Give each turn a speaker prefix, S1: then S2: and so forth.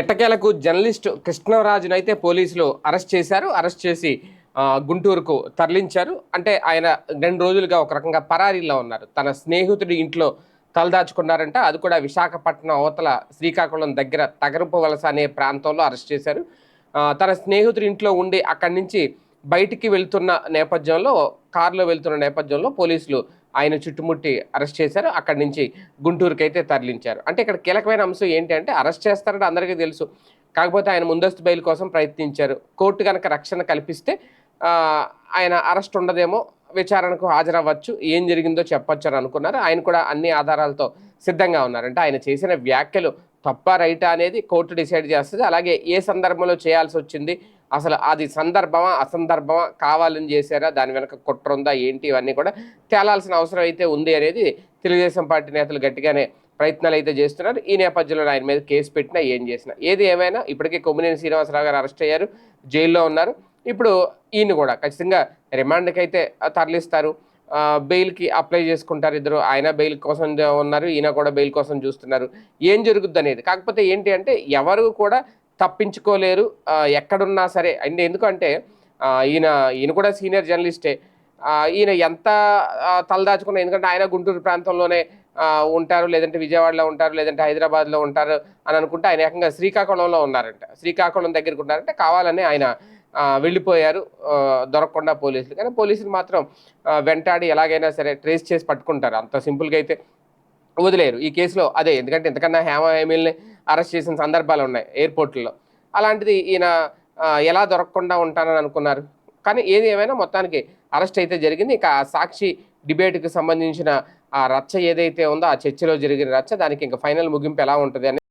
S1: ఎట్టకేలకు జర్నలిస్ట్ కృష్ణరాజును అయితే పోలీసులు అరెస్ట్ చేశారు. అరెస్ట్ చేసి గుంటూరుకు తరలించారు. అంటే ఆయన రెండు రోజులుగా ఒక రకంగా పరారీలో ఉన్నారు. తన స్నేహితుడి ఇంట్లో తలదాచుకున్నారంట. అది కూడా విశాఖపట్నం అవతల శ్రీకాకుళం దగ్గర తగరపు వలస అనే ప్రాంతంలో అరెస్ట్ చేశారు. తన స్నేహితుడి ఇంట్లో ఉండి అక్కడి నుంచి బయటికి వెళ్తున్న నేపథ్యంలో కారులో వెళ్తున్న నేపథ్యంలో పోలీసులు ఆయన చుట్టుముట్టి అరెస్ట్ చేశారు. అక్కడి నుంచి గుంటూరుకి అయితే తరలించారు. అంటే ఇక్కడ కీలకమైన అంశం ఏంటి అంటే అరెస్ట్ చేస్తారని అందరికీ తెలుసు. కాకపోతే ఆయన ముందస్తు బెయిల్ కోసం ప్రయత్నించారు. కోర్టు కనుక రక్షణ కల్పిస్తే ఆయన అరెస్ట్ ఉండదేమో విచారణకు హాజరవ్వచ్చు. ఏం జరిగిందో చెప్పొచ్చు అని అనుకున్నారు. ఆయన కూడా అన్ని ఆధారాలతో సిద్ధంగా ఉన్నారు అంటే ఆయన చేసిన వ్యాఖ్యలు తప్ప రైటా అనేది కోర్టు డిసైడ్ చేస్తుంది. అలాగే ఏ సందర్భంలో చేయాల్సి వచ్చింది అసలు అది సందర్భమా అసందర్భమా కావాలని చేశారా దాని వెనక కుట్ర ఉందా ఏంటి ఇవన్నీ కూడా తేలాల్సిన అవసరం అయితే ఉంది అనేది తెలుగుదేశం పార్టీ నేతలు గట్టిగానే ప్రయత్నాలు అయితే చేస్తున్నారు. ఈ నేపథ్యంలో ఆయన మీద కేసు పెట్టినా ఏం చేసినా. ఏది ఏమైనా ఇప్పటికే కొమ్మినేని శ్రీనివాసరావు గారు అరెస్ట్ అయ్యారు జైల్లో ఉన్నారు. ఇప్పుడు ఈయన కూడా ఖచ్చితంగా రిమాండ్కి అయితే తరలిస్తారు. బెయిల్కి అప్లై చేసుకుంటారు ఇద్దరు. ఆయన బెయిల్ కోసం ఉన్నారు ఈయన కూడా బెయిల్ కోసం చూస్తున్నారు. ఏం జరుగుద్ది అనేది? కాకపోతే ఏంటి అంటే ఎవరు కూడా తప్పించుకోలేరు. ఎక్కడున్నా సరే. అంటే ఎందుకంటే ఈయన ఈయన కూడా సీనియర్ జర్నలిస్టే. ఈయన ఎంత తలదాచుకున్న తలదాచుకున్నా ఎందుకంటే ఆయన గుంటూరు ప్రాంతంలోనే ఉంటారు. లేదంటే విజయవాడలో ఉంటారు లేదంటే హైదరాబాద్లో ఉంటారు అని అనుకుంటే ఆయన ఏకంగా శ్రీకాకుళంలో ఉన్నారంట. శ్రీకాకుళం దగ్గరకు ఉన్నారంటే కావాలని ఆయన వెళ్ళిపోయారు దొరకకుండా పోలీసులు. కానీ పోలీసులు మాత్రం వెంటాడి ఎలాగైనా సరే ట్రేస్ చేసి పట్టుకుంటారు. అంత సింపుల్గా అయితే వదిలేరు. ఈ కేసులో అదే ఎందుకంటే ఎంతకన్నా హేమ హేమిల్ని అరెస్ట్ చేసిన సందర్భాలు ఉన్నాయి ఎయిర్పోర్ట్లో. అలాంటిది ఈయన ఎలా దొరకకుండా ఉంటానని అనుకున్నారు. కానీ ఏది ఏమైనా మొత్తానికి అరెస్ట్ అయితే జరిగింది. ఇక సాక్షి డిబేట్కి సంబంధించిన ఆ రచ్చ ఏదైతే ఉందో ఆ చర్చలో జరిగిన రచ్చ దానికి ఇంకా ఫైనల్ ముగింపు ఎలా ఉంటుంది అని